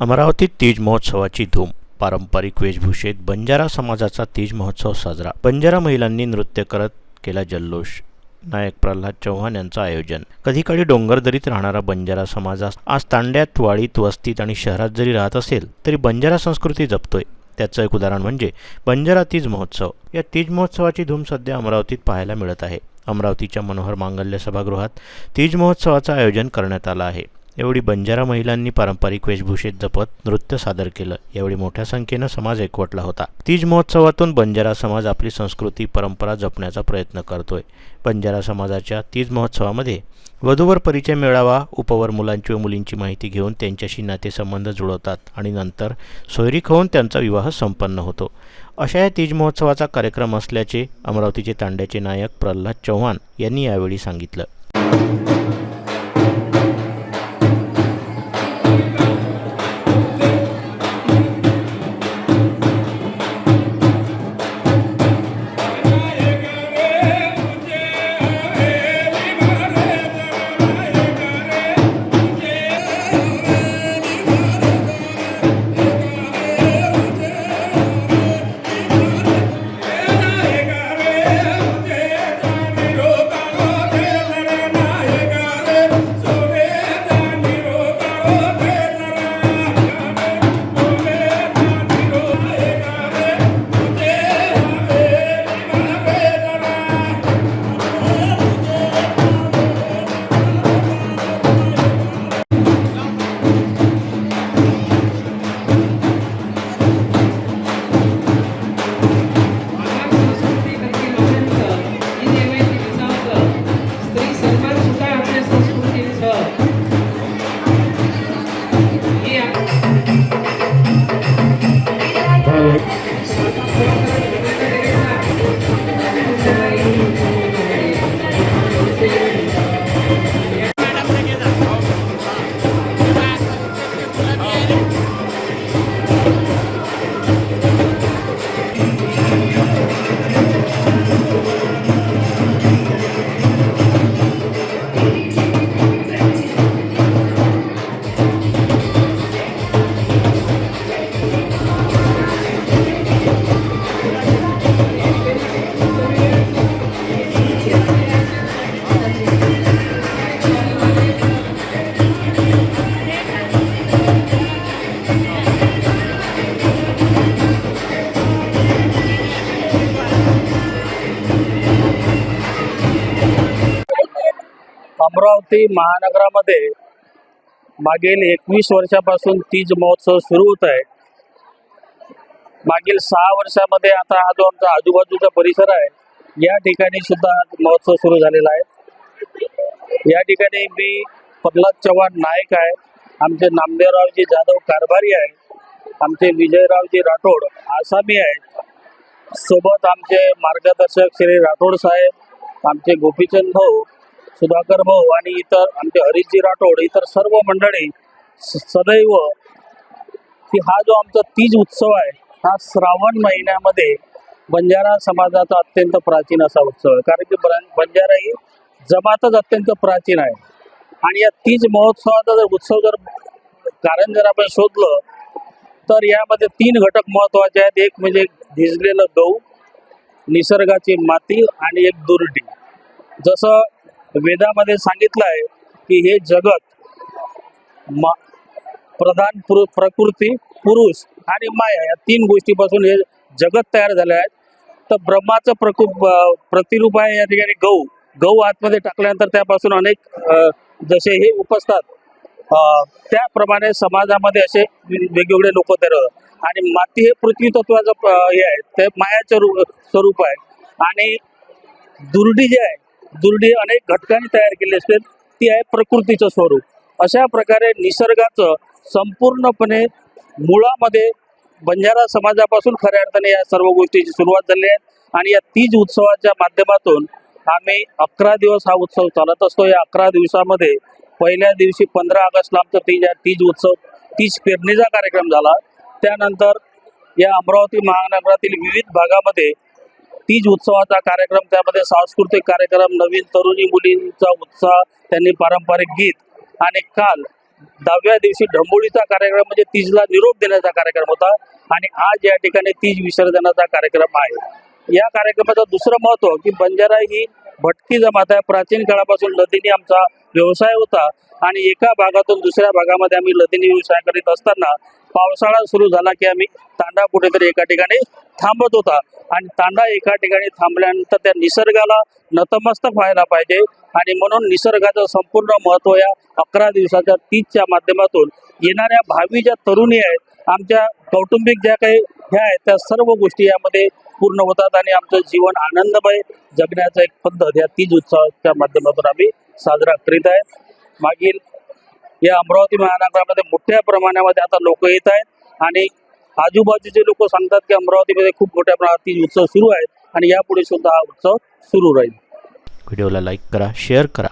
अमरावतीत तीज महोत्सवाची धूम. पारंपरिक वेशभूषेत बंजारा समाजाचा तीज महोत्सव साजरा. बंजारा महिलांनी नृत्य करत केला जल्लोष. नायक प्रल्हाद चव्हाण यांचं आयोजन. कधीकाळी डोंगरदरीत राहणारा बंजारा समाज आज- तांड्यात वाळीत वस्तीत आणि शहरात जरी राहत असेल तरी बंजारा संस्कृती जपतोय. त्याचं एक उदाहरण म्हणजे बंजारा तीज महोत्सव. या तीज महोत्सवाची धूम सध्या अमरावतीत पाहायला मिळत आहे. अमरावतीच्या मनोहर मांगल्य सभागृहात तीज महोत्सवाचं आयोजन करण्यात आलं आहे. यावेळी बंजारा महिलांनी पारंपरिक वेशभूषेत जपत नृत्य सादर केलं. यावेळी मोठ्या संख्येनं समाज एकवटला होता. तीज महोत्सवातून बंजारा समाज आपली संस्कृती परंपरा जपण्याचा प्रयत्न करतोय. बंजारा समाजाच्या तीज महोत्सवामध्ये वधूवर परिचय मिळावा उपवर मुलांची व मुलींची माहिती घेऊन त्यांच्याशी नातेसंबंध जुळवतात आणि नंतर सोयरीक होऊन त्यांचा विवाह संपन्न होतो. अशा या तीज महोत्सवाचा कार्यक्रम असल्याचे अमरावतीचे तांड्याचे नायक प्रल्हाद चव्हाण यांनी यावेळी सांगितलं. अमरावती महानगरामध्ये मागील एकवीस वर्षापासून तीज महोत्सव सुरू होत आहे. मागील सहा वर्षामध्ये आता हा जो आमचा आजूबाजूचा परिसर आहे या ठिकाणी सुद्धा हा महोत्सव सुरू झालेला आहे. या ठिकाणी मी प्रल्हाद चव्हाण नायक आहे आमचे नामदेवरावजी जाधव कारभारी आहे आमचे विजयरावजी राठोड आसामी आहेत. सोबत आमचे मार्गदर्शक श्री राठोड साहेब आमचे गोपीचंद भाऊ सुधाकर भाऊ आणि इतर आमचे हरिजी राठोड इतर सर्व मंडळी स- सदैव की हा जो आमचा तीज उत्सव आहे हा श्रावण महिन्यामध्ये बंजारा समाजाचा अत्यंत प्राचीन असा उत्सव आहे. कारण की बंजारा ही जमातच अत्यंत प्राचीन आहे. आणि या तीज महोत्सवाचा जर उत्सव जर कारण जर आपण शोधलं तर यामध्ये तीन घटक महत्त्वाचे आहेत. एक म्हणजे भिजलेलं गहू निसर्गाची माती आणि एक दुर्टी. जसं वेदामध्ये सांगितलं आहे की हे जगत मा प्रधान पुरु प्रकृती पुरुष आणि माया या तीन गोष्टीपासून हे जगत तयार झाले आहेत तर ब्रह्माचं प्रकु प्रतिरूप आहे या ठिकाणी गहू. गहू आतमध्ये टाकल्यानंतर त्यापासून अनेक जसे हे उपसतात त्याप्रमाणे समाजामध्ये असे वेगवेगळे लोक तयार होतात आणि माती हे पृथ्वी तत्वाचं हे आहे. ते मायाचं स्वरूप आहे. आणि दुर्डी जे आहे दुर्डी अनेक घटकांनी तयार केली असते ती आहे प्रकृतीचं स्वरूप. अशा प्रकारे निसर्गाचं संपूर्णपणे मुळामध्ये बंजारा समाजापासून खऱ्या अर्थाने या सर्व गोष्टीची सुरुवात झाली आहे. आणि या तीज उत्सवाच्या माध्यमातून आम्ही अकरा दिवस हा उत्सव चालत असतो. या अकरा दिवसामध्ये पहिल्या दिवशी पंधरा ऑगस्टला आमचा तीज तीज उत्सव तीज पेरणीचा कार्यक्रम झाला. त्यानंतर या अमरावती महानगरातील विविध भागामध्ये तीज उत्सवाचा कार्यक्रम त्यामध्ये सांस्कृतिक कार्यक्रम नवीन तरुणी मुलींचा उत्साह त्यांनी पारंपरिक गीत आणि काल दहाव्या दिवशी ढंबोळीचा कार्यक्रम म्हणजे तीजला निरोप देण्याचा कार्यक्रम होता आणि आज या ठिकाणी तीज विसर्जनाचा कार्यक्रम आहे. या कार्यक्रमाचं दुसरं महत्त्व की बंजारा ही भटकी जमात आहे. प्राचीन काळापासून लदिनी आमचा व्यवसाय होता आणि एका भागातून दुसऱ्या भागामध्ये आम्ही लदिनी व्यवसाय करीत असताना पावसाळा सुरू झाला की आम्ही तांडा कुठेतरी एका ठिकाणी थांबत होता. आणि तांडा एका ठिकाणी थांबल्यानंतर त्या निसर्गाला नतमस्तक व्हायला पाहिजे. आणि म्हणून निसर्गाचं संपूर्ण महत्त्व या अकरा दिवसाच्या तीजच्या माध्यमातून येणाऱ्या भावी ज्या तरुणी आहेत आमच्या कौटुंबिक ज्या काही ह्या आहेत त्या सर्व गोष्टी यामध्ये पूर्ण होतात. आणि आमचं जीवन आनंदमय जगण्याचा एक पद्धत या तीज उत्सवाच्या माध्यमातून आम्ही साजरा करीत आहे. मागील या अमरावती महानगरामध्ये मोठ्या प्रमाणामध्ये आता लोक येत आहेत. आणि आजूबाजूचे लोक सांगतात की अमरावतीमध्ये खूप मोठ्या प्रमाणात उत्सव सुरू आहेत आणि यापुढे सुद्धा हा उत्सव सुरू राहील. व्हिडिओला लाईक करा शेअर करा.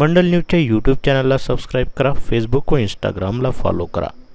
मंडल न्यूजच्या यूट्यूब चॅनलला सबस्क्राईब करा फेसबुक व इंस्टाग्रामला फॉलो करा.